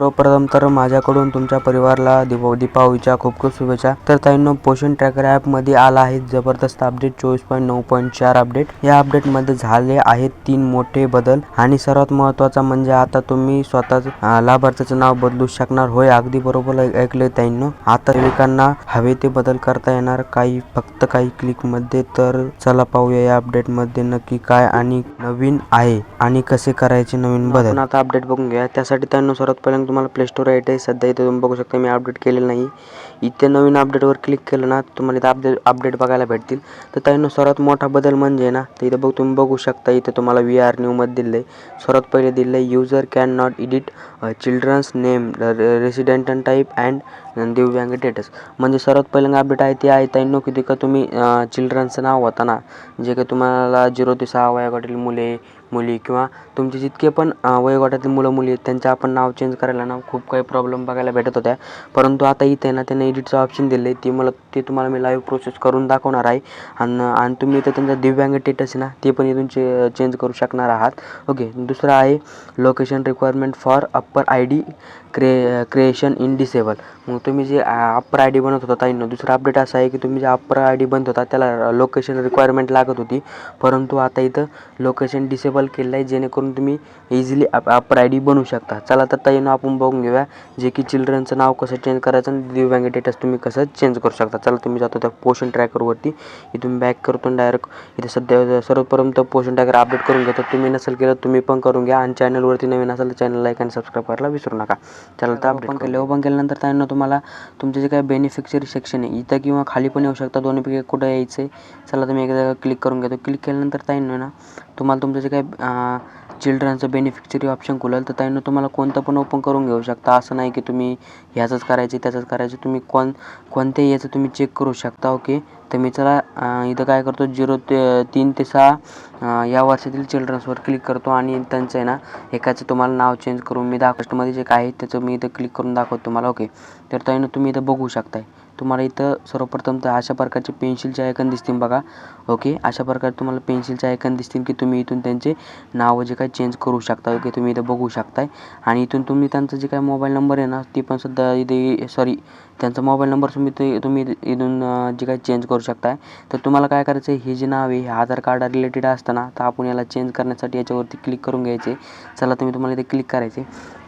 सर्वप्रथम तर माझ्याकडून तुमच्या परिवाराला दिपा दीपावलीच्या खूप खूप शुभेच्छा. तर ताईंनो पोषण ट्रॅकर ॲपमध्ये आला आहे जबरदस्त अपडेट चोवीस पॉईंट नऊ पॉईंट चार अपडेट या अपडेटमध्ये झाले आहेत तीन मोठे बदल आणि सर्वात महत्त्वाचा म्हणजे आता तुम्ही स्वतःच लाभार्थ्याचं नाव बदलू शकणार. होय अगदी बरोबर ऐकले ताईंनो. आता सेविकांना हवे ते बदल करता येणार. काही फक्त काही क्लिकमध्ये तर चला पाहूया या अपडेटमध्ये नक्की काय आणि नवीन आहे आणि कसे करायचे नवीन बदल. आता अपडेट बघून घ्या. त्यासाठी त्यांना सर्वात पहिल्यांदा तुम्हाला प्ले स्टोर आहे सध्या इथे तुम्ही बघू शकता मी अपडेट केलेलं नाही. इथे नवीन अपडेटवर क्लिक केलं ना तुम्हाला इथे अपडेट अपडेट बघायला भेटतील. तर त्यानं सर्वात मोठा बदल म्हणजे ना तर इथं बघ तुम्ही बघू शकता इथे तुम्हाला व्ही आर न्यूमध्ये दिलं आहे सर्वात पहिले दिलं आहे user can not edit children's name resident type and दिव्यांग डेटस म्हणजे सर्वात पहिल्यांदा अपडेट आहे ते आहे त्यांनो की का तुम्ही चिल्ड्रन्सचं नाव होता ना जे काही तुम्हाला झिरो ते सहा वयोगटातील मुले मुली किंवा तुमचे जितके पण वयोगटातील मुलं मुली आहेत त्यांचं आपण नाव चेंज करायला ना खूप काही प्रॉब्लेम बघायला भेटत होत्या. परंतु आता इथे ना त्यांना एडिटचं ऑप्शन दिलं आहे ती मला ते तुम्हाला मी लाईव्ह प्रोसेस करून दाखवणार आहे. आणि आणि तुम्ही इथं त्यांचा दिव्यांग स्टेटस आहे ना ते पण इथून चे चेंज करू शकणार आहात. ओके दुसरं आहे location requirement for upper I D क्रे क्रिएशन इन डिसेबल मग तुम्ही जे अप्पर आय डी बनत होता ताईनं दुसरा अपडेट असा आहे की तुम्ही जे अप्पर आय डी बनत होता त्याला लोकेशन रिक्वायरमेंट लागत होती. परंतु आता इथं लोकेशन डिसेबल केलं आहे जेणेकरून तुम्ही easily up upper I D बनवू शकता. चला तर ताईंनो आपण बघून घेऊया. जे की चिल्ड्रनचं नाव कसं चेंज करायचं आणि दिव्यांग स्टेटस तुम्ही कसं चेंज करू शकता. चला तुम्ही जातो त्या पोषण ट्रॅकरवरती इथून बॅक करतो डायरेक्ट इथे सध्या सर्वप्रथम तर पोषण ट्रॅकर अपडेट करून घेतो तुम्ही नसेल केलं तुम्ही पण करून घ्या. आणि चॅनलवरती नवीन असेल तर चॅनल लाईक आणि सबस्क्राईब करायला विसरू नका. चला तर ओपन केलं. ओपन केल्यानंतर त्यांना तुम्हाला तुमचे जे काही बेनिफिशियरी सेक्शन आहे इथं किंवा खाली पण येऊ शकता. दोन्हीपैकी कुठं यायचं आहे चला तुम्ही एकदा क्लिक करून घेतो क्लिक केल्यानंतर ताईंनो ना तुम्हाला तुमचं जे काही चिल्ड्रनचं बेनिफिशरी ऑप्शन खुलेल तर त्यांना तुम्हाला कोणतं पण ओपन करून घेऊ शकता. असं नाही की तुम्ही ह्याचंच करायचं त्याचंच करायचं. तुम्ही कोण कोणत्याही याचं तुम्ही चेक करू शकता ओके तर मी चला इथं काय करतो झिरो ते तीन ते सहा या वर्षातील चिल्ड्रन्सवर क्लिक करतो आणि त्यांचं आहे ना एकाचं तुम्हाला नाव चेंज करून मी दाखवमध्ये जे काय आहे त्याचं मी इथं क्लिक करून दाखवतो तुम्हाला ओके तर त्यानं तुम्ही इथं बघू शकताय. तुम्हाला इथं सर्वप्रथम तर अशा प्रकारचे पेन्सिलचे आयकन दिसतील बघा. ओके अशा प्रकारे तुम्हाला पेन्सिलचे आयकन दिसतील की तुम्ही इथून त्यांचे नावं जे काय चेंज करू शकता. ओके तुम्ही इथं बघू शकताय. आणि इथून तुम्ही त्यांचं जे काय मोबाईल नंबर आहे ना ती पण सुद्धा इथे सॉरी त्यांचा मोबाईल नंबर तुम्ही ते तुम्ही इथून जे काय चेंज करू शकताय. तर तुम्हाला काय करायचं आहे हे जे नाव आहे हे आधार कार्ड रिलेटेड असताना तर आपण याला चेंज करण्यासाठी याच्यावरती क्लिक करून घ्यायचे. चला तुम्ही तुम्हाला इथे क्लिक करायचे.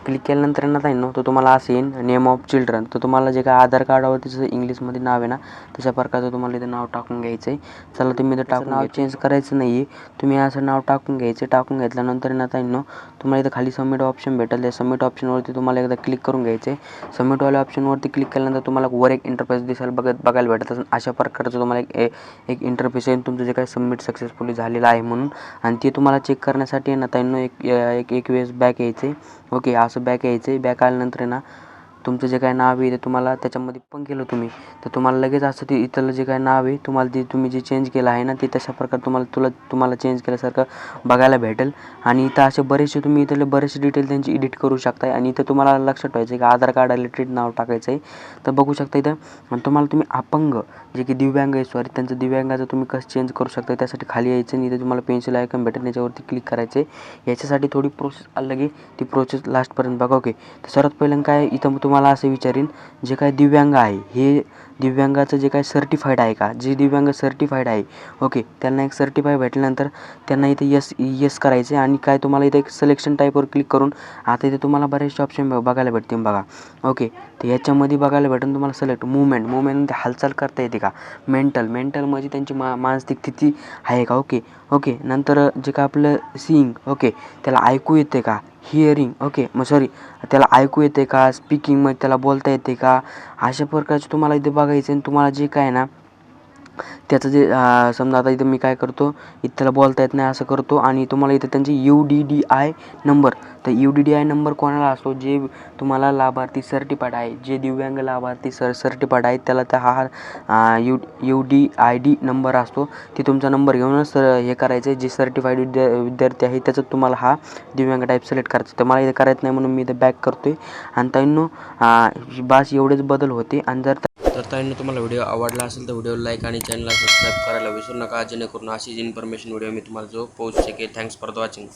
क्लिक केल्यानंतर ना ताई नो तर तुम्हाला असं येईन. नेम ऑफ चिल्ड्रन तर तुम्हाला जे काय आधार कार्डावरती जसं इंग्लिशमध्ये नाव आहे ना तशा प्रकारचं तुम्हाला इथं नाव टाकून घ्यायचं आहे चला तुम्ही इथं टाकून नाव चेंज करायचं नाही आहे तुम्ही असं नाव टाकून घ्यायचं. टाकून घेतल्यानंतर ना तुम्हाला इथं खाली सबमिट ऑप्शन भेटेल. त्या सबमिट ऑप्शनवरती तुम्हाला एकदा क्लिक करून घ्यायचं आहे सबमिटवाल्या ऑप्शनवरती क्लिक केल्यानंतर तुम्हाला वर एक इंटरफेस दिसायला बघत बघायला भेटत असेल. अशा प्रकारचं तुम्हाला एक एक इंटरफेस येईल तुमचं जे काही सबमिट सक्सेसफुली झालेलं आहे म्हणून. आणि ते तुम्हाला चेक करण्यासाठी आहे ना त्यांना एक एक एक वेळेस बॅक यायचं आहे ओके असं बॅक यायचं आहे बॅक आल्यानंतर आहे ना तुमचं जे काय नाव आहे ते तुम्हाला त्याच्यामध्ये पण केलं तुम्ही. तर तुम्हाला लगेच असं ते इथलं जे काय नाव आहे तुम्हाला ते तुम्ही जे चेंज केलं आहे ना ते तशा प्रकारे तुम्हाला तुला तुम्हाला चेंज केल्यासारखं बघायला भेटेल. आणि इथं असे बरेचसे तुम्ही इथले बरेचसे डिटेल त्यांची एडिट करू शकताय. आणि इथं तुम्हाला लक्षात ठेवायचं आहे की आधार कार्ड रिलेटेड नाव टाकायचं आहे. तर बघू शकता इथं. आणि तुम्हाला तुम्ही अपंग जे की दिव्यांग आहे सॉरी त्यांचं दिव्यांगाचं तुम्ही कसं चेंज करू शकता त्यासाठी खाली यायचं आणि इथे तुम्हाला पेन्सिल आयकन भेटेल याच्यावरती क्लिक करायचं आहे याच्यासाठी थोडी प्रोसेस अलग आहे. ती प्रोसेस लास्टपर्यंत बघा ओके तर सर्वात पहिल्यांदा काय इथं तुम्हाला असं विचारीन जे काय दिव्यांग आहे हे दिव्यांगाचं जे काय सर्टिफाईड आहे का? जे दिव्यांग सर्टिफाईड आहे ओके त्यांना एक सर्टिफाय भेटल्यानंतर त्यांना इथे यस यस करायचं आणि काय तुम्हाला इथे एक सिलेक्शन टाईपवर क्लिक करून आता इथे तुम्हाला बरेचसे ऑप्शन बघायला भेटतील बघा. ओके तर याच्यामध्ये बघायला भेटून तुम्हाला सिलेक्ट मुवमेंट मुवमेंटमध्ये हालचाल करता येते का? मेंटल मेंटल म्हणजे त्यांची मा मानसिक स्थिती आहे का? ओके ओके नंतर जे का आपलं सिईंग ओके त्याला ऐकू येते का? हिअरिंग ओके मग सॉरी त्याला ऐकू येते का? स्पीकिंगमध्ये त्याला बोलता येते का? अशा प्रकारचे तुम्हाला इथे बघायचं आणि तुम्हाला जे काय ना त्याचं जे समजा आता इथं मी काय करतो इथं त्याला बोलता येत नाही असं करतो आणि तुम्हाला इथं त्यांचे U D D I number तर U D D I number कोणाला असतो जे तुम्हाला लाभार्थी सर्टिफाईड आहे जे दिव्यांग लाभार्थी सर सर्टिफाईड आहे त्याला तर हा U U D I D number असतो. ते तुमचा नंबर घेऊनच सर हे करायचं आहे जे सर्टिफाईड विद्या विद्यार्थी आहे त्याच्यात तुम्हाला हा दिव्यांग टाईप सिलेक्ट करायचं. तर मला इथं करायचं नाही म्हणून मी इथं बॅक करतो आहे आणि त्यांनो बास एवढेच बदल होते. आणि जर तर ताईंनो तुम्हाला व्हिडिओ आवडला असेल तर व्हिडिओ लाईक आणि चॅनलला सबस्क्राईब करायला विसरू नका. जेणेकरून अशीच इन्फॉर्मेशन व्हिडिओ मी तुम्हाला जो पोहोचू शकेल. Thanks for the watching